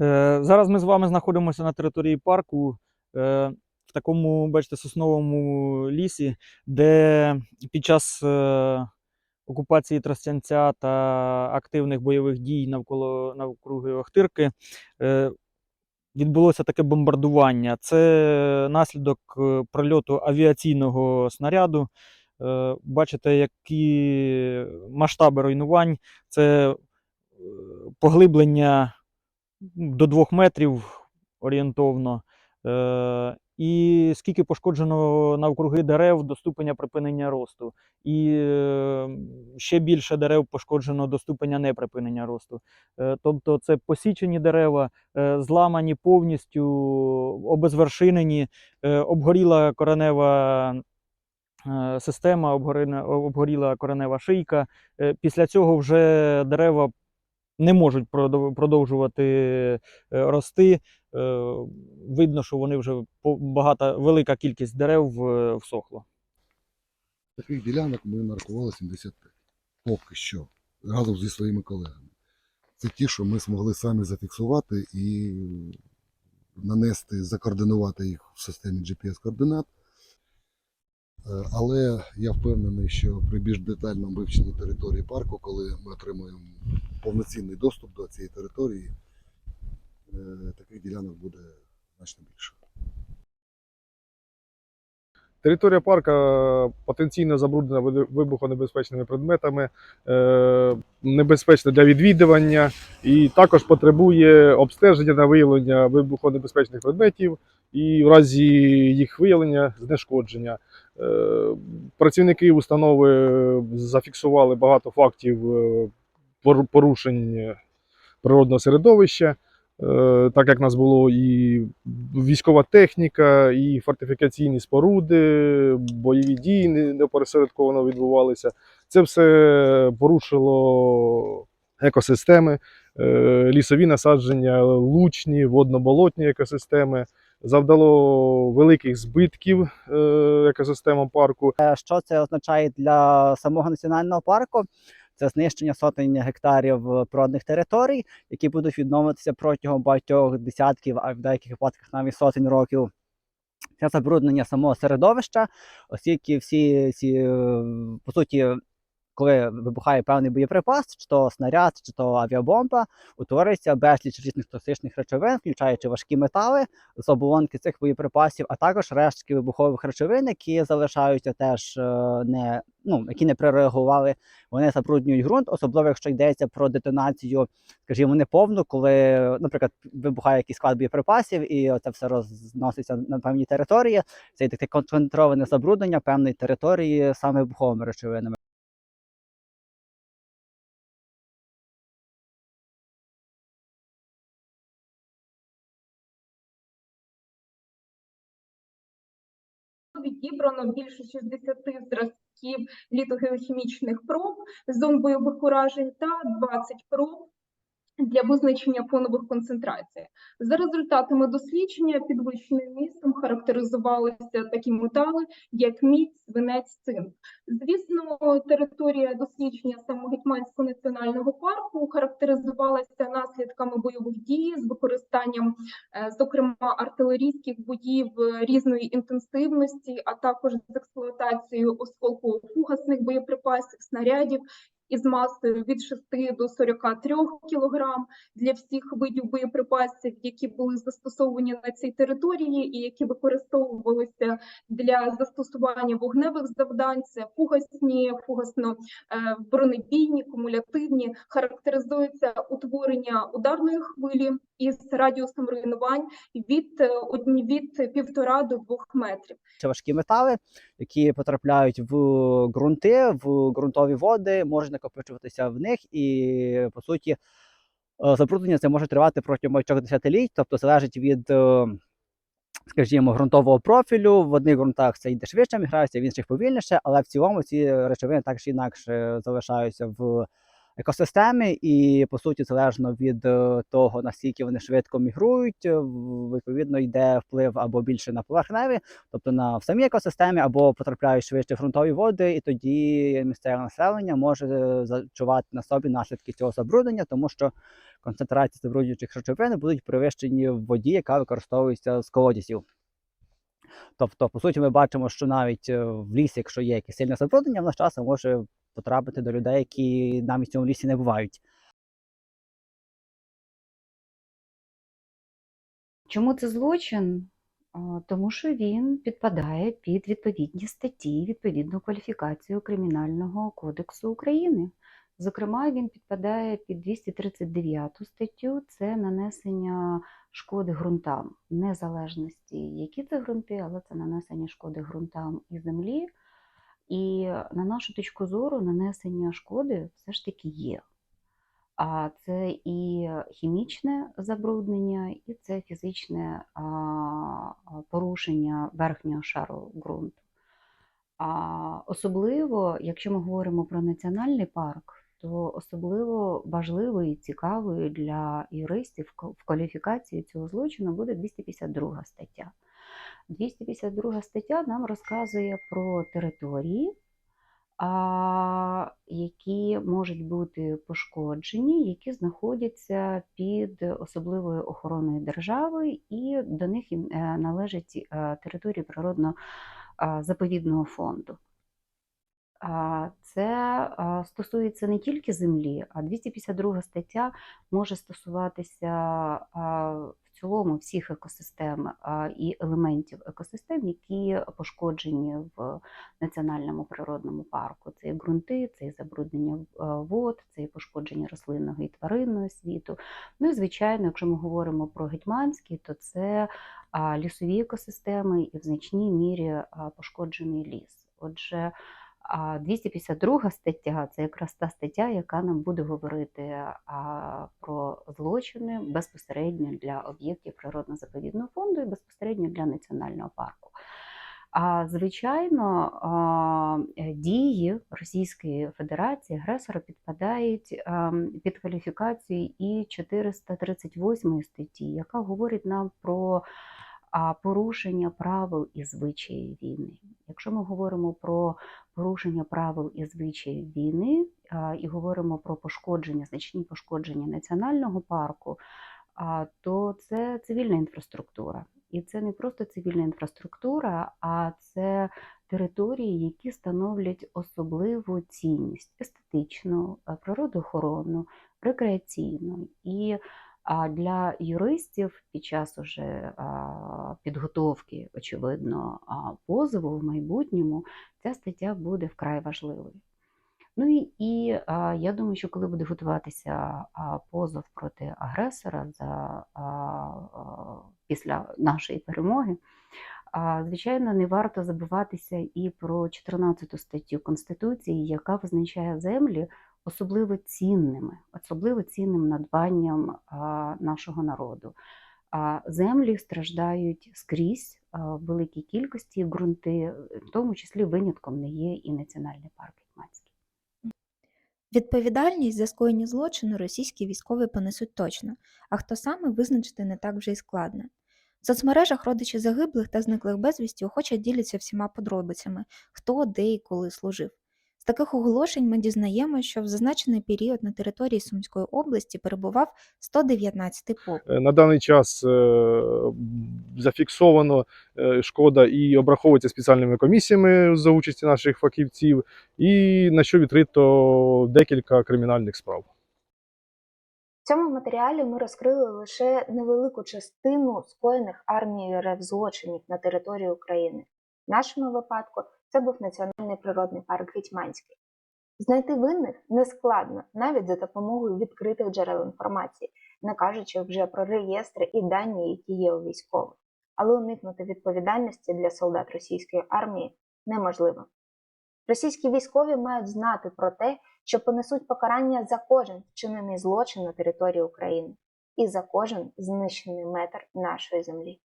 Е, Зараз ми з вами знаходимося на території парку е, в такому, бачите, сосновому лісі, де під час е, окупації Тростянця та активних бойових дій навколо навкруги Охтирки відбулося таке бомбардування. Це наслідок прильоту авіаційного снаряду. Бачите, які масштаби руйнувань. Це поглиблення до 2 метрів орієнтовно. Е, і скільки пошкоджено навкруги дерев до ступеня припинення росту. І е, ще більше дерев пошкоджено до ступеня неприпинення росту. Е, тобто це посічені дерева, зламані повністю, обезвершинені, обгоріла коренева е, система, обгоріла коренева шийка. Після цього вже дерева не можуть продовжувати е, рости. Е, Видно, що вони вже багата, велика кількість дерев всохло. Таких ділянок ми нарахували 75. Поки що. Разом зі своїми колегами. Це ті, що ми змогли самі зафіксувати і нанести, закоординувати їх в системі GPS-координат. Е, Але я впевнений, що при більш детальному вивченні території парку, коли ми отримаємо повноцінний доступ до цієї території, е, таких ділянок буде значно більше. Територія парка потенційно забруднена вибухонебезпечними предметами, е, небезпечна для відвідування і також потребує обстеження на виявлення вибухонебезпечних предметів і в разі їх виявлення знешкодження. Е, Працівники установи зафіксували багато фактів е, порушень природного середовища. Е, так як в нас було і військова техніка, і фортифікаційні споруди, бойові дії не- неопосередковано відбувалися. Це все порушило екосистеми, е, лісові насадження, лучні, водно-болотні екосистеми. Завдало великих збитків е, екосистемам парку. Е, Що це означає для самого національного парку? Це знищення сотень гектарів е, природних територій, які будуть відновитися протягом багатьох десятків, а в деяких випадках навіть сотень років. Це забруднення самого середовища, оскільки всі ці, е, по суті, коли вибухає певний боєприпас, чи то снаряд, чи то авіабомба, утворюється безліч різних токсичних речовин, включаючи важкі метали з оболонки цих боєприпасів, а також рештки вибухових речовин, які залишаються теж е, не ну, які не прореагували, вони забруднюють ґрунт, особливо якщо йдеться про детонацію, скажімо, неповну, коли, наприклад, вибухає якийсь склад боєприпасів, і це все розноситься на певній території. Це таке концентроване забруднення певної території саме вибуховими речовинами. Відібрано більше 60 зразків літогеохімічних проб зон бойових уражень та 20 проб для визначення фонових концентрацій. За результатами дослідження підвищеним містом характеризувалися такі метали, як мідь, свинець, цинк. Звісно, територія дослідження Самогетьманського національного парку характеризувалася наслідками бойових дій з використанням, е, зокрема, артилерійських боїв різної інтенсивності, а також з експлуатацією осколково-фугасних боєприпасів, снарядів із масою від 6 до 43 кг для всіх видів боєприпасів, які були застосовані на цій території і які використовувалися для застосування вогневих завдань. Це фугасні, фугасно е, бронебійні, кумулятивні, характеризується утворення ударної хвилі із радіусом руйнувань від е, від півтора до двох метрів. Це важкі метали, які потрапляють в ґрунти, в ґрунтові води, можуть накопичуватися в них, і по суті е, забруднення це може тривати протягом багатьох десятиліть, тобто залежить від, е, скажімо, ґрунтового профілю. В одних ґрунтах це йде швидше міграція, в інших повільніше, але в цілому ці речовини так чи інакше залишаються в екосистеми, і по суті, залежно від е, того, наскільки вони швидко мігрують, е, відповідно йде вплив або більше на поверхневі, тобто на в самій екосистемі, або потрапляють швидше в ґрунтові води, і тоді місцеве населення може е, зачувати на собі наслідки цього забруднення, тому що концентрації забруднюючих речовин будуть перевищені в воді, яка використовується з колодязів. Тобто, по суті, ми бачимо, що навіть в лісі, якщо є якесь сильне забруднення, воно з часом може потрапити до людей, які навіть в цьому лісі не бувають. Чому це злочин? Тому що він підпадає під відповідні статті, відповідну кваліфікацію Кримінального кодексу України. Зокрема, він підпадає під 239 статтю це нанесення шкоди ґрунтам, незалежності, які це ґрунти, але це нанесення шкоди ґрунтам і землі. І на нашу точку зору, нанесення шкоди все ж таки є. А це і хімічне забруднення, і це фізичне порушення верхнього шару ґрунту. А особливо, якщо ми говоримо про національний парк, то особливо важливою і цікавою для юристів в кваліфікації цього злочину буде 252 стаття. 252 стаття нам розказує про території, які можуть бути пошкоджені, які знаходяться під особливою охороною держави, і до них е, належать е, території природно-заповідного фонду. Це стосується не тільки землі, а 252 стаття може стосуватися в цілому всіх екосистем і елементів екосистем, які пошкоджені в національному природному парку. Це і ґрунти, це і забруднення вод, це і пошкодження рослинного і тваринного світу. Ну і звичайно, якщо ми говоримо про гетьманський, то це лісові екосистеми і в значній мірі пошкоджений ліс. Отже, а 252 стаття це якраз та стаття, яка нам буде говорити про злочини безпосередньо для об'єктів природно-заповідного фонду і безпосередньо для національного парку. А звичайно, е, дії Російської Федерації агресора підпадають під кваліфікацію і 438 статті, яка говорить нам про порушення правил і звичаїв війни. Якщо ми говоримо про порушення правил і звичаїв війни а, і говоримо про пошкодження, значні пошкодження національного парку, а, то це цивільна інфраструктура. І це не просто цивільна інфраструктура, а це території, які становлять особливу цінність естетичну, природоохоронну, рекреаційну. І а для юристів під час уже підготовки, очевидно, позову в майбутньому ця стаття буде вкрай важливою. Ну і, і я думаю, що коли буде готуватися позов проти агресора за, після нашої перемоги, звичайно, не варто забуватися і про 14 статтю Конституції, яка визначає землі особливо цінними, особливо цінним надбанням нашого народу. А землі страждають скрізь в великій кількості ґрунти, в тому числі винятком не є і національний парк Гетьманський. Відповідальність за скоєні злочини російські військові понесуть точно, а хто саме визначити не так вже й складно. В соцмережах родичі загиблих та зниклих безвісті охоче діляться всіма подробицями, хто, де і коли служив. Таких оголошень ми дізнаємося, що в зазначений період на території Сумської області перебував 119 полк. Е, На даний час е, зафіксовано е, шкода і обраховується спеціальними комісіями за участі наших фахівців, і на що відкрито декілька кримінальних справ. В цьому матеріалі ми розкрили лише невелику частину скоєних армією РФ злочинів на території України. В нашому випадку це був Національний природний парк Гетьманський. Знайти винних нескладно навіть за допомогою відкритих джерел інформації, не кажучи вже про реєстри і дані, які є у військових. Але уникнути відповідальності для солдат російської армії неможливо. Російські військові мають знати про те, що понесуть покарання за кожен вчинений злочин на території України і за кожен знищений метр нашої землі.